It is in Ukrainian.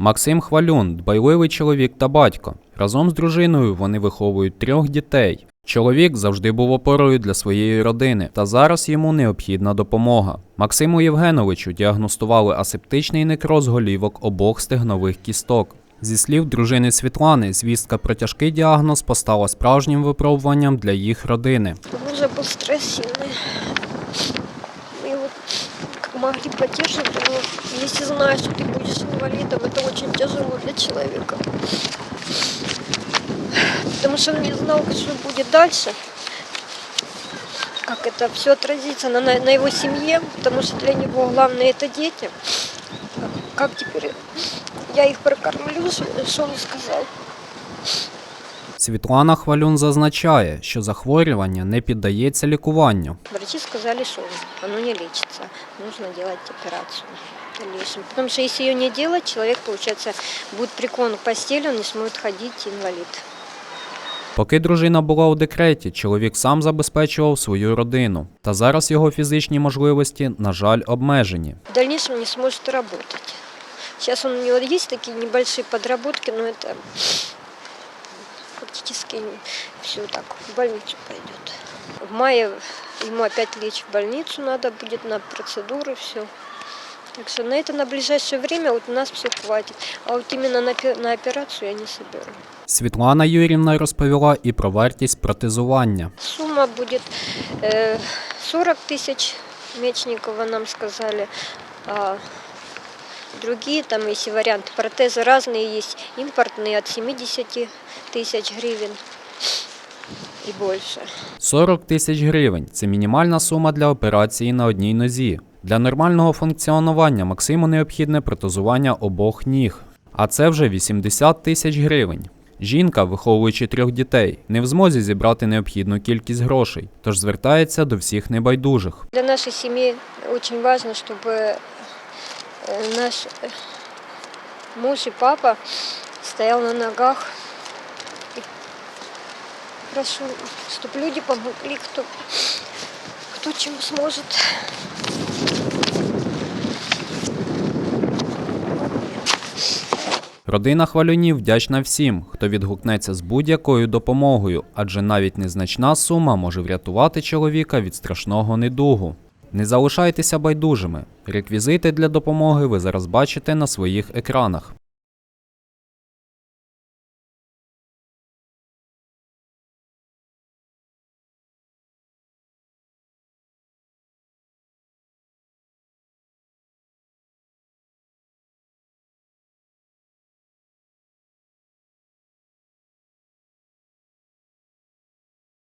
Максим Хвалюн дбайливий чоловік та батько. Разом з дружиною вони виховують трьох дітей. Чоловік завжди був опорою для своєї родини, та зараз йому необхідна допомога. Максиму Євгеновичу діагностували асептичний некроз голівок обох стегнових кісток. Зі слів дружини Світлани, звістка про тяжкий діагноз постала справжнім випробуванням для їх родини. Он уже был Мы его как могли поддерживать, но если знаешь, что ты будешь инвалидом, это очень тяжело для человека. Потому что он не знал, что будет дальше. Как это все отразится на, на, его семье, потому что для него главное это дети. Как теперь я их прокормлю, что он сказал? Світлана Хвалюн зазначає, що захворювання не піддається лікуванню. Врачи сказали, что оно не нужно делать операцию в дальнейшем. Потому что если ее не делать, человек, получается, будет прикован к постели, он не сможет ходить, инвалид. Поки дружина була у декреті, чоловік сам забезпечував свою родину. Та зараз його фізичні можливості, на жаль, обмежені. В дальнейшем не сможет работать. Сейчас он, у него есть такие небольшие подработки, но это фактически все так, в больницу пойдет. В мае ему опять лечь в больницу надо будет на процедуры, все. Так что на это на ближайшее время вот у нас все хватит. А вот именно на, пе- на операцию я не соберу. Світлана Юрівна розповіла і про вартість протезування. Сумма будет э, 40 тысяч Мечникова нам сказали. А другие там, если варианты, протезы разные есть. Импортные от 70 тысяч гривен и больше. 40 тисяч гривень це мінімальна сума для операції на одній нозі. Для нормального функціонування Максиму необхідне протезування обох ніг. А це вже 80 тисяч гривень. Жінка, виховуючи трьох дітей, не в змозі зібрати необхідну кількість грошей, тож звертається до всіх небайдужих. Для нашей семьи очень важно, чтобы э, наш э, муж и папа стоял на ногах. И прошу, чтобы люди помогли, кто, кто чем сможет. Родина хвалюнів вдячна всім, хто відгукнеться з будь-якою допомогою, адже навіть незначна сума може врятувати чоловіка від страшного недугу. Не залишайтеся байдужими. Реквізити для допомоги ви зараз бачите на своїх екранах.